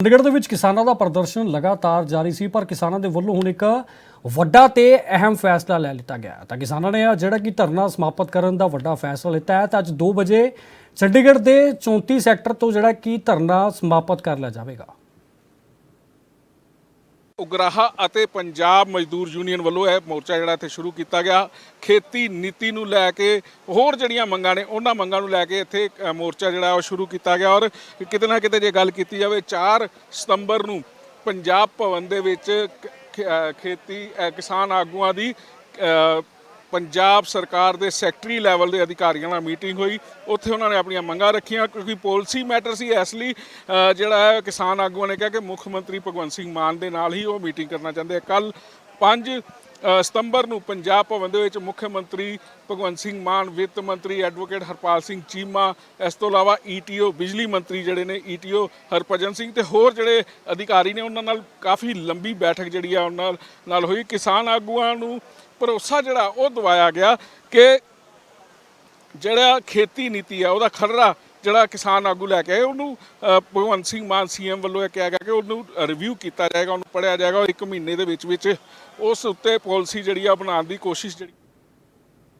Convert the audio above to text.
ਚੰਡੀਗੜ੍ਹ ਦੇ ਵਿੱਚ ਕਿਸਾਨਾਂ ਦਾ ਪ੍ਰਦਰਸ਼ਨ ਲਗਾਤਾਰ ਜਾਰੀ ਸੀ, ਪਰ ਕਿਸਾਨਾਂ ਦੇ ਵੱਲੋਂ ਹੁਣ ਇੱਕ ਵੱਡਾ ਤੇ ਅਹਿਮ ਫੈਸਲਾ ਲੈ ਲਿੱਤਾ ਗਿਆ ਤਾਂ ਕਿਸਾਨਾਂ ਨੇ ਜਿਹੜਾ ਕਿ ਧਰਨਾ ਸਮਾਪਤ ਕਰਨ ਦਾ ਵੱਡਾ ਫੈਸਲਾ ਲਿੱਤਾ ਹੈ, ਤਾਂ ਅੱਜ 2 ਵਜੇ ਚੰਡੀਗੜ੍ਹ ਦੇ 34 ਸੈਕਟਰ ਤੋਂ ਜਿਹੜਾ ਕਿ ਧਰਨਾ ਸਮਾਪਤ ਕਰ ਲਿਆ ਜਾਵੇਗਾ। ਉਗਰਾਹਾ ਅਤੇ ਪੰਜਾਬ ਮਜ਼ਦੂਰ ਯੂਨੀਅਨ ਵੱਲੋਂ ਇਹ ਮੋਰਚਾ ਜਿਹੜਾ ਇੱਥੇ ਸ਼ੁਰੂ ਕੀਤਾ ਗਿਆ। ਖੇਤੀ ਨੀਤੀ ਨੂੰ ਲੈ ਕੇ ਹੋਰ ਜਿਹੜੀਆਂ ਮੰਗਾਂ ਨੇ, ਉਹਨਾਂ ਮੰਗਾਂ ਨੂੰ ਲੈ ਕੇ ਇੱਥੇ ਮੋਰਚਾ ਜਿਹੜਾ ਉਹ ਸ਼ੁਰੂ ਕੀਤਾ ਗਿਆ ਔਰ ਕਿਤੇ ਨਾ ਕਿਤੇ ਜੇ ਗੱਲ ਕੀਤੀ ਜਾਵੇ 4 ਸਤੰਬਰ ਨੂੰ ਪੰਜਾਬ ਭਵਨ ਦੇ ਵਿੱਚ ਖੇਤੀ ਕਿਸਾਨ ਆਗੂਆਂ ਦੀ ਪੰਜਾਬ ਸਰਕਾਰ ਦੇ ਸੈਕਟਰੀ ਲੈਵਲ ਦੇ ਅਧਿਕਾਰੀਆਂ ਨਾਲ ਮੀਟਿੰਗ ਹੋਈ। ਉੱਥੇ ਉਹਨਾਂ ਨੇ ਆਪਣੀਆਂ ਮੰਗਾਂ ਰੱਖੀਆਂ, ਕਿਉਂਕਿ ਪੋਲਿਸੀ ਮੈਟਰ ਸੀ ਇਸ ਲਈ ਜਿਹੜਾ ਹੈ, ਕਿਸਾਨ ਆਗੂਆਂ ਨੇ ਕਿਹਾ ਕਿ ਮੁੱਖ ਮੰਤਰੀ ਭਗਵੰਤ ਸਿੰਘ ਮਾਨ ਦੇ ਨਾਲ ਹੀ ਉਹ ਮੀਟਿੰਗ ਕਰਨਾ ਚਾਹੁੰਦੇ ਆ। ਕੱਲ 5 ਸਤੰਬਰ ਨੂੰ ਪੰਜਾਬ ਭਵਨ ਦੇ ਵਿੱਚ ਮੁੱਖ ਮੰਤਰੀ ਭਗਵੰਤ ਸਿੰਘ ਮਾਨ, ਵਿੱਤ ਮੰਤਰੀ ਐਡਵੋਕੇਟ ਹਰਪਾਲ ਸਿੰਘ ਚੀਮਾ, ਇਸ ਤੋਂ ਇਲਾਵਾ ਈਟੀਓ ਬਿਜਲੀ ਮੰਤਰੀ ਜਿਹੜੇ ਨੇ ਈਟੀਓ ਹਰਭਜਨ ਸਿੰਘ ਤੇ ਹੋਰ ਜਿਹੜੇ ਅਧਿਕਾਰੀ ਨੇ, ਉਹਨਾਂ ਨਾਲ ਕਾਫੀ ਲੰਬੀ ਬੈਠਕ ਜਿਹੜੀ ਆ, ਉਹਨਾਂ ਨਾਲ ਹੋਈ। ਕਿਸਾਨ ਆਗੂਆਂ ਨੂੰ ਭਰੋਸਾ ਜਿਹੜਾ ਉਹ ਦਵਾਇਆ ਗਿਆ ਕਿ ਜਿਹੜਾ ਖੇਤੀ ਨੀਤੀ ਆ, ਉਹਦਾ ਖਰੜਾ ਜਿਹੜਾ ਕਿਸਾਨ ਆਗੂ ਲੈ ਕੇ ਆਏ, ਉਹਨੂੰ ਭਗਵੰਤ ਸਿੰਘ ਮਾਨ ਸੀਐਮ ਵੱਲੋਂ ਇਹ ਕਿਹਾ ਗਿਆ ਕਿ ਉਹਨੂੰ ਰਿਵਿਊ ਕੀਤਾ ਜਾਏਗਾ, ਉਹਨੂੰ ਪੜਿਆ ਜਾਏਗਾ ਉਹ ਇੱਕ ਮਹੀਨੇ ਦੇ ਵਿੱਚ ਵਿੱਚ ਉਸ ਉੱਤੇ ਪਾਲਿਸੀ ਜਿਹੜੀ ਆ ਬਣਾਉਣ ਦੀ ਕੋਸ਼ਿਸ਼ ਜਿਹੜੀ